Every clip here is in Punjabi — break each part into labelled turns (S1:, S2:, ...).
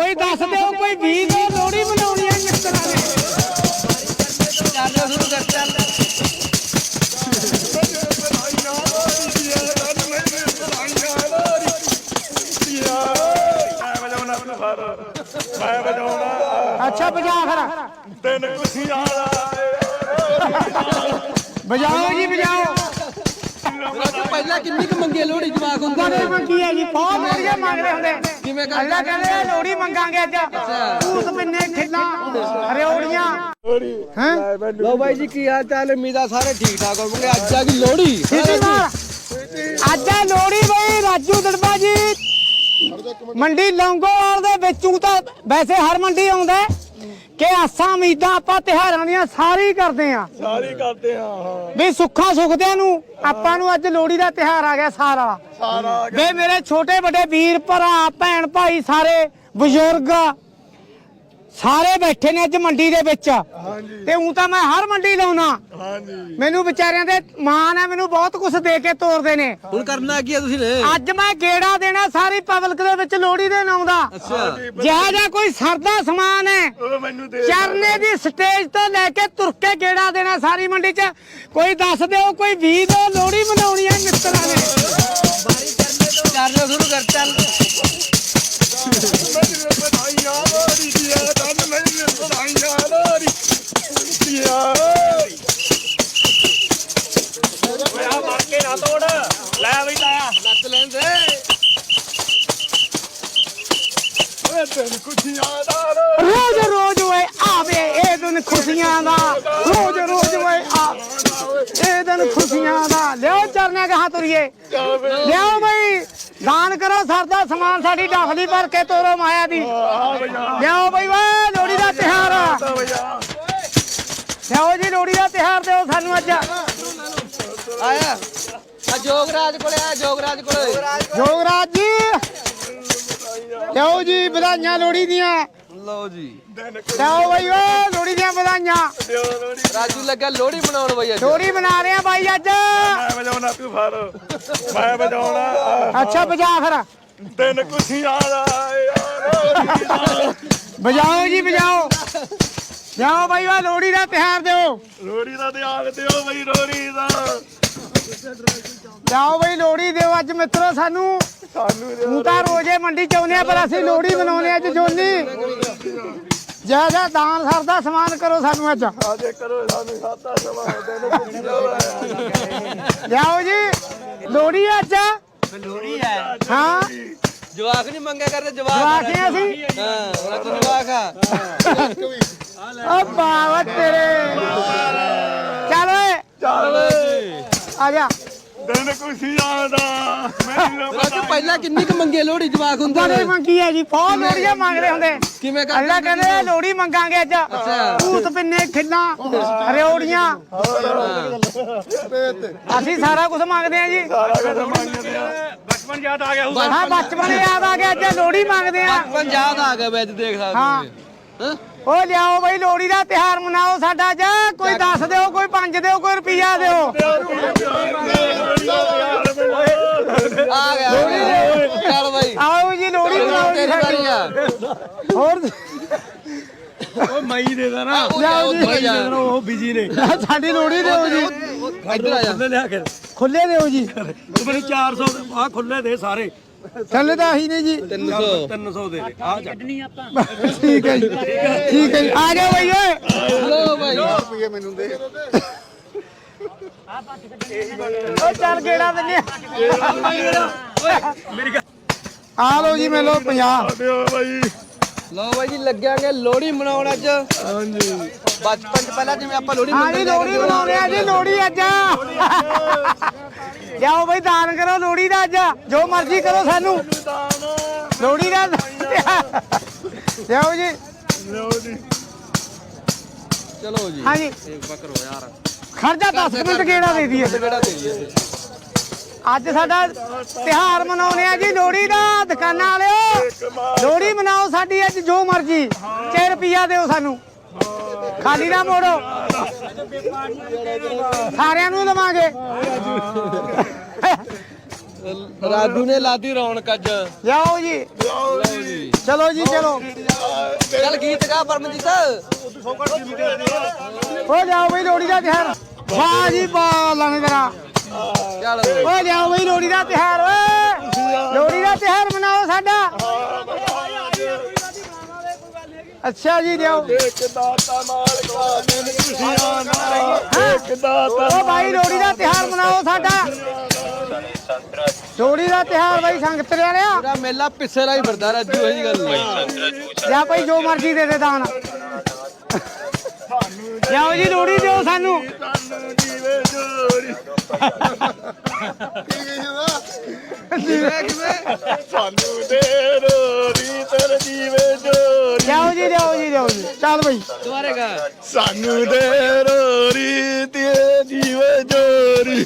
S1: ਕੋਈ ਦੱਸ ਦਿਓ ਕੋਈ ਵੀ ਦੋ ਲੋੜੀ ਬਣਾਉਣੀ ਹੈ ਮਿੱਤਰਾਂ ਨੇ
S2: ਮੈਂ ਵਜਾਉਣਾ
S1: ਅੱਛਾ ਵਜਾ ਫਿਰ।
S2: ਤਿੰਨ ਕੁਸ਼ੀਆਂ ਦਾ
S1: ਵਜਾਓ ਜੀ ਵਜਾਓ।
S3: ਪਹਿਲਾਂ ਕਿੰਨੀ ਕੁ ਮੰਗੇ ਲੋਹੜੀ ਜਵਾਕ ਹੁੰਦੇ
S1: ਬੜੇ ਮੰਗੀ ਹੈ ਜੀ ਬਹੁਤ ਲੋੜੀਆਂ ਮੰਗਦੇ ਹੁੰਦੇ।
S3: ਕਿਵੇਂ ਕਰ
S1: ਅੱਲਾ ਕਹਿੰਦੇ ਆ, ਲੋੜੀ ਮੰਗਾਂਗੇ ਅੱਜ। ਭੂਤ ਪਿੰਨੇ ਖਿੱਲਾਂ ਰਿਓੜੀਆਂ ਹੈ?
S3: ਲੋ ਬਾਈ ਜੀ ਕੀ ਹਾਲ ਚਾਲ ਉਮੀਦਾ ਸਾਰੇ ਠੀਕ ਠਾਕ ਅੱਜ ਆ ਗਈ ਲੋਹੜੀ।
S1: ਸਿੱਧੀ ਅੱਜ ਲੋੜੀ ਬਈ ਰਾਜੂ ਦੜਬਾ ਜੀ। ਮੰਡੀ ਲੌਂਗੋਵਾਲ ਦੇ ਵਿੱਚੋਂ ਤਾਂ ਵੈਸੇ ਹਰ ਮੰਡੀ ਆਉਂਦਾ ਹੈ। ਕਿ ਆਸਾਂ ਉਮੀਦਾਂ ਆਪਾਂ ਤਿਹਾਰਾਂ ਦੀਆਂ ਸਾਰੀ ਕਰਦੇ ਆ
S2: ਸਾਰੀ ਕਰਦੇ ਹਾਂ
S1: ਵੀ ਸੁੱਖਾਂ ਸੁਖਦਿਆਂ ਨੂੰ ਆਪਾਂ ਨੂੰ ਅੱਜ ਲੋੜੀ ਦਾ ਤਿਹਾਰ ਆ ਗਿਆ ਸਾਰਾ।
S2: ਸਾਰਾ
S1: ਵੇ ਮੇਰੇ ਛੋਟੇ ਵੱਡੇ ਵੀਰ ਭਰਾ ਭੈਣ ਭਾਈ ਸਾਰੇ ਬਜ਼ੁਰਗ ਸਾਰੇ ਬੈਠੇ ਨੇ ਅੱਜ ਮੰਡੀ ਦੇ ਵਿੱਚ।
S2: ਹਾਂਜੀ।
S1: ਤੇ ਉਂ ਤਾਂ ਮੈਂ ਹਰ ਮੰਡੀ ਲਾਉਣਾ।
S2: ਹਾਂਜੀ।
S1: ਮੈਨੂੰ ਵਿਚਾਰਿਆਂ ਦੇ ਮਾਣ ਹੈ ਮੈਨੂੰ ਬਹੁਤ ਕੁਝ ਦੇ ਕੇ ਤੋਰਦੇ ਨੇ।
S3: ਹੁਣ ਕਰਨਾ ਕੀ ਆ ਤੁਸੀਂ ਨੇ?
S1: ਅੱਜ ਮੈਂ ਗੇੜਾ ਦੇਣਾ ਸਾਰੀ ਪਬਲਿਕ ਦੇ ਵਿੱਚ ਲੋੜੀ ਦੇ ਨਾਂ ਦਾ।
S3: ਅੱਛਾ।
S1: ਜਿਹੜਾ ਜਿਹਾ ਕੋਈ ਸਰਦਾ ਸਮਾਨ ਹੈ
S2: ਉਹ ਮੈਨੂੰ ਦੇ
S1: ਚਰਨੇ ਦੀ ਸਟੇਜ ਤੋਂ ਲੈ ਕੇ ਤੁਰ ਕੇ ਗੇੜਾ ਦੇਣਾ ਸਾਰੀ ਮੰਡੀ 'ਚ। ਕੋਈ ਦੱਸ ਦਿਓ ਕੋਈ ਵੀ ਦੋ ਲੋੜੀ ਬਣਾਉਣੀ ਹੈ ਮਿੱਤਰਾਂ ਨੇ।
S3: ਚੱਲ ਸ਼ੁਰੂ ਕਰ ਚੱਲ।
S1: ਤੁਰੀਏ। ਲਿਓ ਬਈ ਦਾਨ ਕਰੋ ਸਰਦਾ ਸਮਾਨ ਸਾਡੀ ਡਫਲੀ ਭਰ ਕੇ ਤੋਰੋ ਮਾਇਆ ਦੀ। ਲਿਓ ਬਈ ਵੇ ਲੋੜੀ ਦਾ ਤਿਹਾਰ ਆ ਲਿਓ ਜੀ ਲੋੜੀ ਦਾ ਤਿਹਾਰ ਦਿਓ ਸਾਨੂੰ ਅੱਜ।
S3: ਆਇਆ। ਆ ਜੋਗਰਾਜ ਕੋਲੇ ਆ ਜੋਗਰਾਜ ਕੋਲੇ।
S1: ਜੋਗਰਾਜ ਜੀ। ਲਿਓ ਜੀ ਵਧਾਈਆਂ ਲੋੜੀ ਦੀਆਂ।
S3: ਲਓ ਜੀ।
S1: ਲਿਓ ਬਈ ਵੇ ਲੋੜੀ ਦੀਆਂ ਵਧਾਈਆਂ।
S2: ਲੋੜੀ
S3: ਰਾਜੂ ਲੱਗਾ ਲੋਹੜੀ ਬਣਾਉਣ ਬਈ ਅੱਜ।
S1: ਲੋੜੀ ਬਣਾ ਰਹੇ ਆ ਬਾਈ ਅੱਜ।
S2: ਮੈਂ ਵਜਾਉਣਾ ਤੂੰ ਫੜ। ਮੈਂ ਵਜਾਉਣਾ।
S1: ਅੱਛਾ ਵਜਾ ਫਿਰ।
S2: ਦਿਨ ਕੁਸ਼ੀਆਂ ਦਾ ਯਾਰ
S1: ਵਜਾਓ ਜੀ ਵਜਾਓ। ਜਾਓ ਬਾਈ ਵਾ ਲੋੜੀ ਦਾ ਤਿਹਾਰ ਦਿਓ।
S2: ਲੋੜੀ ਦਾ ਦਿਆਲ ਦਿਓ ਬਈ ਲੋੜੀ ਦਾ।
S1: ਜਾਓ ਬਈ ਲੋੜੀ ਦਿਓ ਅੱਜ ਮਿੱਤਰੋ ਸਾਨੂੰ।
S2: ਸਾਨੂੰ
S1: ਤਾਂ ਰੋਜ਼ੇ ਮੰਡੀ ਚ ਆਉਂਦੇ ਆ ਪਰ ਅਸੀਂ ਲੋੜੀ ਬਣਾਉਨੇ ਅੱਜ ਜੋਨੀ। ਜੈ ਜੈ ਦਾਨ ਸਰਦਾ ਸਮਾਨ ਕਰੋ ਸਾਨੂੰ ਅੱਜ।
S2: ਆਜੇ ਕਰੋ ਸਾਨੂੰ ਸਾਤਾ ਦਿਨ ਕੁਸ਼ੀਆਂ ਦਾ
S1: ਜਾਓ ਜੀ ਲੋੜੀ ਅੱਜ।
S3: ਲੋਹੜੀ ਹੈ।
S1: ਹਾਂ।
S3: ਜਵਾਕ ਨਹੀਂ ਮੰਗਿਆ ਕਰਦੇ ਜਵਾਕ
S1: ਜਵਾਕੇ ਅਸੀਂ।
S3: ਹਾਂ ਰਾਜੂ ਜਵਾਕ ਆ।
S1: ਓ ਬਾਵਾ ਤੇਰੇ। ਚੱਲ ਓਏ।
S2: ਚੱਲ।
S1: ਆ ਜਾ।
S2: ਦਿਨ ਕੁਸ਼ੀਆਂ ਦਾ ਮੈਨੂੰ
S3: ਰਾਜੂ ਪਹਿਲਾਂ ਕਿੰਨੀ ਕੁ ਮੰਗੇ ਲੋਹੜੀ ਜਵਾਕ ਹੁੰਦੇ
S1: ਬੜੇ
S3: ਨੇ
S1: ਮੰਗੀ ਹੈ ਜੀ ਬਹੁਤ ਲੋੜੀਆਂ ਮੰਗਦੇ ਹੁੰਦੇ।
S3: ਕਿਵੇਂ ਕਰ
S1: ਅੱਲਾ ਕਹਿੰਦੇ ਆ ਲੋੜੀ ਮੰਗਾਂਗੇ ਅੱਜ। ਭੂਤ ਪਿੰਨੇ ਖਿੱਲਾਂ ਰਿਓੜੀਆਂ। ਅਸੀਂ ਸਾਰਾ ਕੁਝ ਮੰਗਦੇ ਆ ਜੀ।
S2: ਸਾਰਾ ਕੁਝ ਮੰਗਦੇ ਆ ਬਚਪਨ ਯਾਦ ਆ ਗਿਆ
S1: ਹਾਂ ਬਚਪਨ ਯਾਦ ਆ ਗਿਆ ਅੱਜ ਲੋੜੀ ਮੰਗਦੇ ਆ
S3: ਪੰਜਾਬ ਆ ਗਿਆ ਵੈਜ ਦੇਖ ਸਕਦੇ
S1: ਹਾਂ।
S3: ਹੋ। ਹਾਂ?
S1: ਓ ਲਿਆਓ ਬਈ ਲੋੜੀ ਦਾ ਤਿਹਾਰ ਮਨਾਓ ਸਾਡਾ ਅੱਜ। ਕੋਈ ਦੱਸ ਦਿਓ ਕੋਈ ਪੰਜ ਦਿਓ ਕੋਈ ਰੁਪਈਆ ਦਿਓ।
S3: ਤੇਰੀ ਵਾਰੀ
S1: ਸਾਡੀ
S3: ਆ।
S1: ਹੋਰ
S2: ਉਹ ਮਈ ਦੇ ਦਾ ਨਾ
S1: ਲਿਆਓ ਜੀ
S3: ਉੱਥੇ ਜਾ
S2: ਉਹ ਬਿਜ਼ੀ ਨੇ।
S1: ਸਾਡੀ ਲੋੜੀ ਦਿਓ ਜੀ
S3: ਇੱਧਰ ਆ ਜਾ।
S2: ਲਿਆ ਕੇ।
S1: ਖੁੱਲੇ ਦਿਓ ਜੀ
S2: ਤੂੰ ਮੈਨੂੰ 400 ਆ ਖੁੱਲੇ ਦੇ ਸਾਰੇ।
S1: ਚੱਲੇ ਤਾਂ ਹੀ ਨਹੀਂ ਜੀ।
S3: 300
S2: 300 ਦੇ ਦੇ। ਆ ਜਾ।
S1: ਠੀਕ ਹੈ ਜੀ। ਠੀਕ ਹੈ ਜੀ। ਆ ਜਾਓ ਬਈ ਓਏ।
S3: ਲੋ ਬਾਈ।
S1: ਓ ਚੱਲ ਗੇੜਾ ਦਿੰਨੇ
S2: ਮੇਰੀ ਗੱਲ
S1: ਆ ਲਓ ਜੀ ਮੈਨੂੰ 50
S2: ਦਿਓ ਬਾਈ।
S3: ਲੋ ਬਾਈ ਜੀ ਲੱਗਿਆਂਗੇ ਲੋਹੜੀ ਮਨਾਉਣ ਅੱਜ।
S2: ਹਾਂਜੀ।
S3: ਬਚਪਨ ਚ ਪਹਿਲਾਂ ਜਿਵੇਂ ਆਪਾਂ ਲੋਹੜੀ
S1: ਹਾਂ ਜੀ ਲੋੜੀ ਬਣਾਉਣੇ ਆ ਜੀ ਲੋੜੀ ਅੱਜ। ਜਾਓ ਬਈ ਦਾਨ ਕਰੋ ਲੋੜੀ ਦਾ ਅੱਜ। ਜੋ ਮਰਜ਼ੀ ਕਰੋ ਸਾਨੂੰ। ਲੋੜੀ ਦਾ ਜਾਓ ਜੀ।
S2: ਲਓ ਜੀ।
S3: ਚਲੋ ਜੀ।
S1: ਹਾਂ ਜੀ
S3: ਇੱਕ ਬੱਕਰੋ ਯਾਰ।
S1: ਖਰਚਾ 10 ਮਿੰਟ ਗੇੜਾ ਦੇ ਦਈਏ?
S3: ਕਿਹੜਾ ਦੇ ਦਈਏ?
S1: ਅੱਜ ਸਾਡਾ ਤਿਹਾਰ ਮਨਾਉਣੇ ਆ ਜੀ ਲੋੜੀ ਦਾ ਦੁਕਾਨਾਂ ਵਾਲਿਓ। ਲੋੜੀ ਮਨਾਓ ਸਾਡੀ ਅੱਜ ਜੋ ਮਰਜ਼ੀ। 6 ਰੁਪਿਆ ਦਿਓ ਸਾਨੂੰ। ਖਾਲੀ ਨਾ ਮੋੜੋ। ਸਾਰਿਆਂ ਨੂੰ ਦਵਾਂਗੇ।
S3: ਰਾਜੂ ਨੇ ਲਾਦੀ ਰੌਣਕ ਅੱਜ।
S1: ਜਾਓ ਜੀ। ਚਲੋ ਜੀ ਚਲੋ।
S3: ਚੱਲ ਗੀਤ ਗਾ ਪਰਮਜੀਤ।
S1: ਹੋ ਜਾਓ ਬਈ ਲੋੜੀ ਦਾ ਤਿਹਾਰ ਵਾਹ ਜੀ ਵਾਹ ਲੰਗਰਾ
S3: ਚੱਲ
S1: ਓ ਜਾਓ ਬਈ ਲੋੜੀ ਦਾ ਤਿਹਾਰ ਓਏ। ਲੋੜੀ ਦਾ ਤਿਹਾਰ ਮਨਾਓ ਸਾਡਾ। ਅੱਛਾ ਜੀ ਦਿਓ
S2: ਇੱਕ ਦਾਤਾ ਮਾਲਕ ਵਾਦੇ ਨੇ ਖੁਸ਼ੀਆਂ ਨਾਲ ਇੱਕ ਦਾਤਾ
S1: ਓ ਭਾਈ ਲੋੜੀ ਦਾ ਤਿਹਾਰ ਮਨਾਓ ਸਾਡਾ। ਲੋੜੀ ਦਾ ਤਿਹਾਰ ਬਈ ਸੰਗਤ ਰਿਆ
S3: ਪੂਰਾ ਮੇਲਾ ਪਿੱਛੇ ਲਾਈ ਫਿਰਦਾ ਰਾਜੂ ਇਹ ਗੱਲ। ਨਹੀਂ
S1: ਜਾਂ ਭਾਈ ਜੋ ਮਰਜ਼ੀ ਦੇ ਦੇ ਦਾਨ। ਜਾਓ ਜੀ ਲੋੜੀ ਦਿਓ ਸਾਨੂੰ।
S2: ਸਾਨੂੰ ਜੀਵੇ
S3: ਕਿਵੇਂ
S2: ਸਾਨੂੰ ਦੇ ਰੋਰੀ ਤਰ ਜੀਵੇ ਜੋਰੀ
S1: ਜਾਓ ਜੀ ਦਿਓ ਜੀ ਦਿਓ ਜੀ। ਚੱਲ ਬਈ।
S3: ਦੁਬਾਰੇ ਗਾ।
S2: ਸਾਨੂੰ ਦੇ ਰੋਰੀ ਤੇ ਜੀਵੇ ਜੋਰੀ।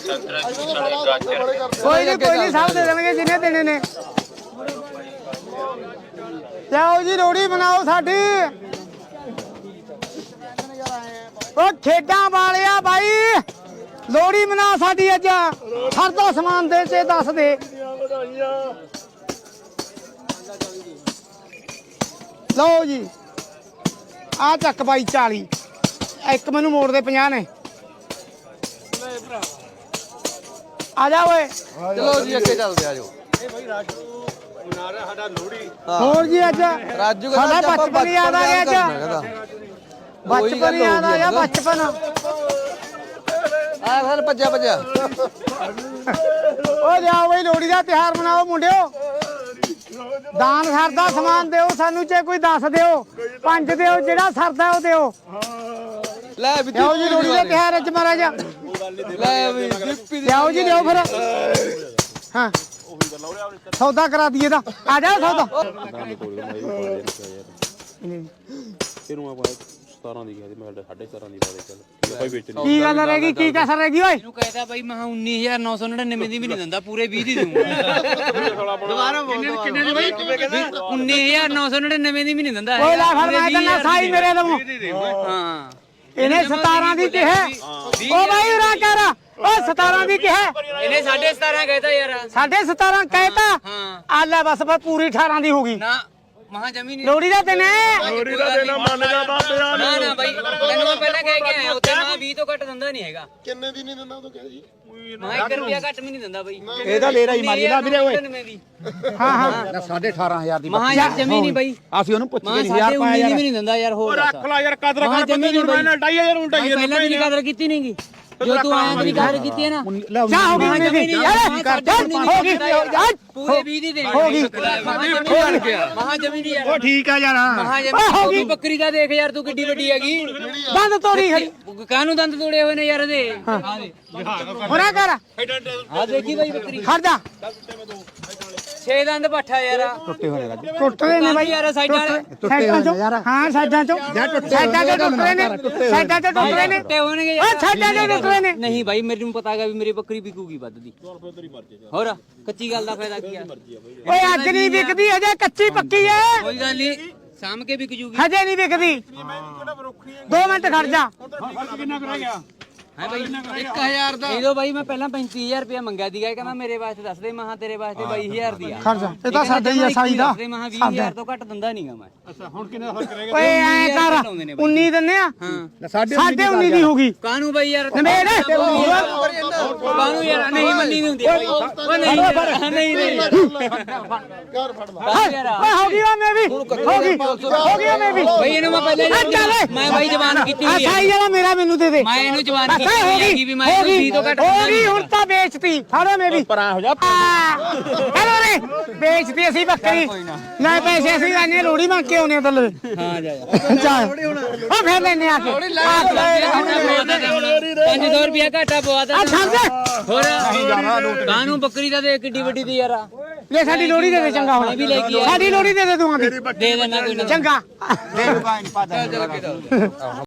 S1: ਕੋਈ ਨਹੀਂ ਕੋਈ ਨਹੀਂ ਸਭ ਦੇ ਦੇਣਗੇ ਜਿੰਨੇ ਦੇਣੇ ਨੇ। ਜਾਓ ਜੀ ਲੋੜੀ ਬਣਾਓ ਸਾਡੀ। ਉਹ ਖੇਡਾਂ ਵਾਲਿਆ ਬਾਈ ਲੋੜੀ ਮਨਾ ਸਾਡੀ ਅੱਜ। ਹਰ ਦਾ ਸਮਾਨ ਦੇ ਤੇ ਦੱਸ ਦੇ।
S2: ਵਧਾਈਆਂ
S1: ਲਓ ਜੀ ਆ ਚੱਕ ਬਾਈ 40 ਇੱਕ ਮੈਨੂੰ ਮੋੜ ਦੇ 50 ਨੇ। ਆ ਜਾ ਓਏ।
S3: ਚਲੋ ਜੀ ਅੱਗੇ ਚੱਲਦੇ ਆ ਜੋ
S1: ਹੋਰ ਜੀ ਅੱਜ।
S3: ਰਾਜੂ
S1: ਸਾਡਾ
S3: ਕਹਿੰਦਾ ਆਪਾਂ
S1: ਬਚਪਨ ਯਾਦ ਆ ਗਿਆ ਅੱਜ। ਬਚਪਨ ਯਾਦ ਆ ਗਿਆ ਬਚਪਨ।
S3: ਆ ਫਿਰ ਭੱਜਿਆ ਭੱਜਿਆ।
S1: ਓ ਜਾਓ ਬਈ ਲੋੜੀ ਦਾ ਤਿਹਾਰ ਮਨਾਓ ਮੁੰਡਿਓ। ਦਾਨ ਸਰਦਾ ਸਮਾਨ ਦਿਓ ਸਾਨੂੰ ਜੇ ਕੋਈ ਦੱਸ ਦਿਓ। ਪੰਜ ਦਿਓ ਜਿਹੜਾ ਸਰਦਾ ਉਹ ਦਿਓ।
S3: ਲੈ ਵੀ
S1: ਜਾਓ ਜੀ ਲੋੜੀ ਦਾ ਤਿਹਾਰ ਅੱਜ ਮਹਾਰਾਜ।
S3: ਲੈ ਵੀ ਦੀਪੀ ਦੀ
S1: ਜਾਓ ਜੀ ਦਿਓ ਫਿਰ। ਹਾਂ। ਸੌਦਾ ਕਰਾ ਦਈਏ ਦਾ ਆ ਜਾ ਸੌਦਾ।
S4: ਇਹਨੂੰ ਆਪਾਂ 17 ਦੀ ਕਹਿੰਦੇ ਮੈਂ 17.5 ਦੀ ਦੇ ਚੱਲ। ਕੀ ਆਪਾਂ ਵੇਚ ਲਈ।
S1: ਕੀ ਗੱਲ ਰਹਿ ਗਈ? ਕੀ ਕਸਰ ਰਹਿ ਗਈ ਓਏ?
S5: ਇਹਨੂੰ ਕਹਿਤਾ ਬਾਈ ਮਹਾ 19999 ਦੀ ਵੀ ਨਹੀਂ ਦਿੰਦਾ ਪੂਰੇ 20 ਦੀ ਦੂੰਗਾ
S3: ਦੁਬਾਰਾ ਬੋਲ ਕਿੰਨੇ ਦੀ ਬਾਈ?
S5: 19999 ਦੀ ਵੀ ਨਹੀਂ ਦਿੰਦਾ
S1: ਓਏ ਲੈ ਫਿਰ ਮੈਂ ਤਾਂ ਸਾਈ ਮੇਰੇ ਦਮੂ
S5: ਹਾਂ।
S1: ਇਹਨੇ 17 ਦੀ ਕਿਹਾ। ਓ ਭਾਈ ਉਰਾ ਕਰ ਓ 17 ਦੀ ਕਿਹਾ।
S5: ਇਹਨੇ 17.5 ਕਹਿਤਾ ਯਾਰ।
S1: ਸਾਡੇ 17 ਕਹਿਤਾ।
S5: ਹਾਂ।
S1: ਆ ਲੈ ਬਸ ਬਸ ਪੂਰੀ 18 ਦੀ ਹੋ ਗਈ।
S5: ਨਾ ਮਹਾ ਜਮੀ ਨਹੀਂ
S1: ਲੋੜੀ ਦਾ ਦਿਨ ਹੈ।
S2: ਰੋਰੀ ਦਾ ਦੇਣਾ ਮੰਨ ਜਾ ਬਾਬਿਆਂ
S5: ਨਾ।
S2: ਨੂੰ
S5: ਨਾ ਬਾਈ ਤੈਨੂੰ ਮੈਂ ਪਹਿਲਾਂ ਕਹਿ ਕੇ ਆਇਆ ਉੱਤੇ ਮਹਾ 20 ਤੋਂ ਘੱਟ ਦਿੰਦਾ ਨਹੀਂ ਹੈਗਾ।
S2: ਕਿੰਨੇ ਦੀ ਨਹੀਂ ਦਿੰਦਾ ਤੂੰ ਕਹਿ ਜੀ।
S5: ਮਹਾ 1 ਰੁਪਿਆ ਘੱਟ ਵੀ ਨਹੀਂ ਦਿੰਦਾ ਬਾਈ।
S1: ਇਹਦਾ ਲੈ ਰਹੀ ਮਾਲੀ ਦਾ ਵੀਰੇ ਓਏ। ਹਾਂ ਹਾਂ।
S6: ਸਾਢੇ 18000 ਦੀ
S5: ਮਹਾ ਯਾਰ ਜਮੀ ਨਹੀਂ ਬਾਈ।
S6: ਅਸੀਂ ਉਹਨੂੰ ਪੁੱਛ
S5: ਮਹਾ ਸਾਡੇ 19 ਦੀ ਵੀ ਨਹੀਂ ਦਿੰਦਾ ਯਾਰ ਹੋਰ ਰੱਖ
S4: ਲਾ ਯਾਰ ਕਦਰ
S5: ਮਹਾ ਜਮੀ ਨਹੀਂ ਬਾਈ।
S4: ਢਾਈ ਹਜ਼ਾਰ ਨੂੰ
S5: ਬਾਈ ਪਹਿਲਾਂ ਤੇਰੀ ਕਦਰ ਕੀਤੀ ਨਹੀਂਗੀ ਜੋ ਤੂੰ ਆਇਆ ਤੇਰੀ ਕਦਰ ਕੀਤੀ ਹੈ ਨਾ
S1: ਚਾ ਹੋ ਗਈ
S5: ਮਹਾ ਨਹੀਂ
S1: ਅਰੇ
S5: ਕਰ
S1: ਹੋ ਗਈ। ਅੱਜ
S5: ਪੂਰੇ 20 ਦੀ ਦੇ
S1: ਹੋ ਗਈ।
S5: ਮਹਾ ਜਮੀ ਨਹੀਂ ਯਾਰ
S1: ਉਹ ਠੀਕ ਆ ਯਾਰ।
S5: ਮਹਾ
S1: ਓਏ ਹੋ ਗਈ।
S5: ਬੱਕਰੀ ਦਾ ਦੇਖ ਯਾਰ ਤੂੰ ਕਿੱਡੀ ਵੱਡੀ ਹੈਗੀ।
S1: ਬੰਦ ਤੋੜੀ ਖੜੀ
S5: ਕਾਹਨੂੰ ਦੰਦ ਤੋੜੇ ਹੋਏ ਨੇ ਯਾਰ ਇਹਦੇ? ਦੇ।
S1: ਹੋਰਾ ਕਰ।
S5: ਆ ਦੇਖੀ ਬਾਈ ਬੱਕਰੀ।
S1: ਖੜ ਜਾ।
S5: 6 ਦੰਦ ਪੱਠਾ ਯਾਰ।
S1: ਟੁੱਟਦੇ ਨੇ ਬਾਈ।
S5: ਯਾਰ ਸਾਈਡਾਂ ਵਾਲੇ।
S1: ਸਾਈਡਾਂ ਚੋਂ ਹਾਂ ਸਾਈਡਾਂ ਚੋਂ। ਸਾਈਡਾਂ ਚੋਂ ਟੁੱਟਦੇ ਨੇ। ਸਾਈਡਾਂ ਚੋਂ ਟੁੱਟਦੇ ਨੇ।
S5: ਤੇ ਹੋਣਗੇ
S1: ਓਏ ਸਾਈਡਾਂ ਚੋਂ ਟੁੱਟਦੇ ਨੇ।
S5: ਨਹੀਂ ਬਾਈ ਮੈਨੂੰ ਪਤਾ ਹੈਗਾ ਵੀ ਮੇਰੀ ਬੱਕਰੀ ਵਿਕੂਗੀ ਵੱਧ ਦੀ। ਹੋਰ ਕੱਚੀ ਗੱਲ ਦਾ ਫਾਇਦਾ ਕੀ ਆ?
S1: ਓਏ ਅੱਜ ਨਹੀਂ ਵਿਕਦੀ ਅਜੇ ਕੱਚੀ ਪੱਕੀ ਐ
S5: ਕੋਈ ਗੱਲ ਨਹੀਂ ਸਾਂਭ ਕੇ ਵਿਕ ਜੂਗੀ।
S1: ਹਜੇ ਨਹੀਂ ਵਿਕਦੀ। 2 ਮਿੰਟ ਖੜ ਜਾ।
S5: ਹੈ ਬਾਈ
S3: 1000 ਦਾ।
S5: ਇਹ ਦੋ ਬਾਈ ਮੈਂ ਪਹਿਲਾਂ 35000 ਰੁਪਇਆ ਮੰਗਿਆ ਸੀਗਾ ਇਹ ਕਹਿੰਦਾ ਮੇਰੇ ਵਾਸਤੇ ਦੱਸ ਦੇ ਮਹਾ ਤੇਰੇ ਵਾਸਤੇ 22000 ਦੀ ਆ।
S1: ਖੜ ਜਾ ਇਹ ਤਾਂ ਸਾਡਾ ਹੀ ਆ ਸਾਈ ਦਾ।
S5: ਮਹਾ 20000 ਤੋਂ ਘੱਟ ਦਿੰਦਾ ਨਹੀਂਗਾ ਮੈਂ।
S1: ਓਏ ਐ ਕਰ। 19 ਦਿੰਨੇ ਆ।
S5: ਹਾਂ।
S1: ਸਾਢੇ 19 ਦੀ ਹੋ ਗਈ
S5: ਬਾਈ ਯਾਰ?
S1: ਨਵੇੜ
S5: ਕਾਹਨੂੰ ਯਾਰ? ਨਹੀਂ ਮੰਨੀ ਨਹੀਂ ਹੁੰਦੀ। ਉਹ ਨਹੀਂ ਯਾਰ, ਨਹੀਂ ਨਹੀਂ
S1: ਓਏ ਹੋ ਗਈ ਓ ਮੈਂ ਵੀ। ਹੋ ਗਈ ਹੋ ਗਈ ਓ ਮੈਂ ਵੀ।
S5: ਬਾਈ ਇਹਨੂੰ ਮੈਂ ਪਹਿਲੇ
S1: ਆ।
S5: ਮੈਂ ਬਾਈ ਜ਼ਬਾਨ ਕੀਤੀ
S1: ਆ
S5: ਹੋਈ
S1: ਸਾਈ
S5: ਹੈ
S1: ਵਾਲਾ ਮੇਰਾ ਮੈਨੂੰ ਦੇ ਦੇ।
S5: ਮੈਂ ਇਹਨੂੰ ਜ਼ਬਾਨ ਕੀਤੀ
S1: ਹੋ ਗਈ
S5: ਵੀ ਮੈਂ
S1: ਹੋ
S5: ਇਹਨੂੰ
S1: ਗਈ
S5: 20 ਤੋਂ ਘੱਟ
S1: ਹੋ ਗਈ
S5: ਨਹੀਂ
S1: ਹੁਣ ਤਾਂ ਵੇਚਤੀ ਫੜੋ ਮੈਂ ਵੀ
S4: ਪਰਾਂ ਹੋ ਜਾ
S1: ਹੈਲੋ ਰੇ ਵੇਚਤੀ ਅਸੀਂ ਬੱਕਰੀ। ਲੈ ਪੈਸੇ ਅਸੀਂ ਲੈਣੇ ਲੋੜੀ ਮੰਗ ਕੇ ਆਉਨੇ ਤਲ
S5: ਹਾਂ ਜਾ ਜਾ।
S1: ਉਹ ਫੇਰ ਲੈਣੇ ਆ ਕੇ। ਲੈ
S5: 500 ਰੁਪਿਆ ਘਾਟਾ ਪਵਾਤਾ
S1: ਆ ਛੱਡ ਦੇ।
S5: ਹੋਰ ਕਾਹਨੂੰ ਬੱਕਰੀ ਦਾ ਦੇ ਕਿੱਡੀ ਵੱਡੀ ਦੀ ਯਾਰ।
S1: ਲੈ ਸਾਡੀ ਲੋੜੀ ਦੇ ਦੇ ਚੰਗਾ ਹੁਣ।
S5: ਵੀ ਲੈ ਕੇ ਆ।
S1: ਸਾਡੀ ਲੋੜੀ ਦੇ ਦੇ ਤੂੰ ਆਂਦੀ।
S5: ਦੇ ਦੇਣਾ ਕੋਈ ਨਾ।
S1: ਚੰਗਾ।
S5: ਚੱਲ ਚੱਲ ਕੇ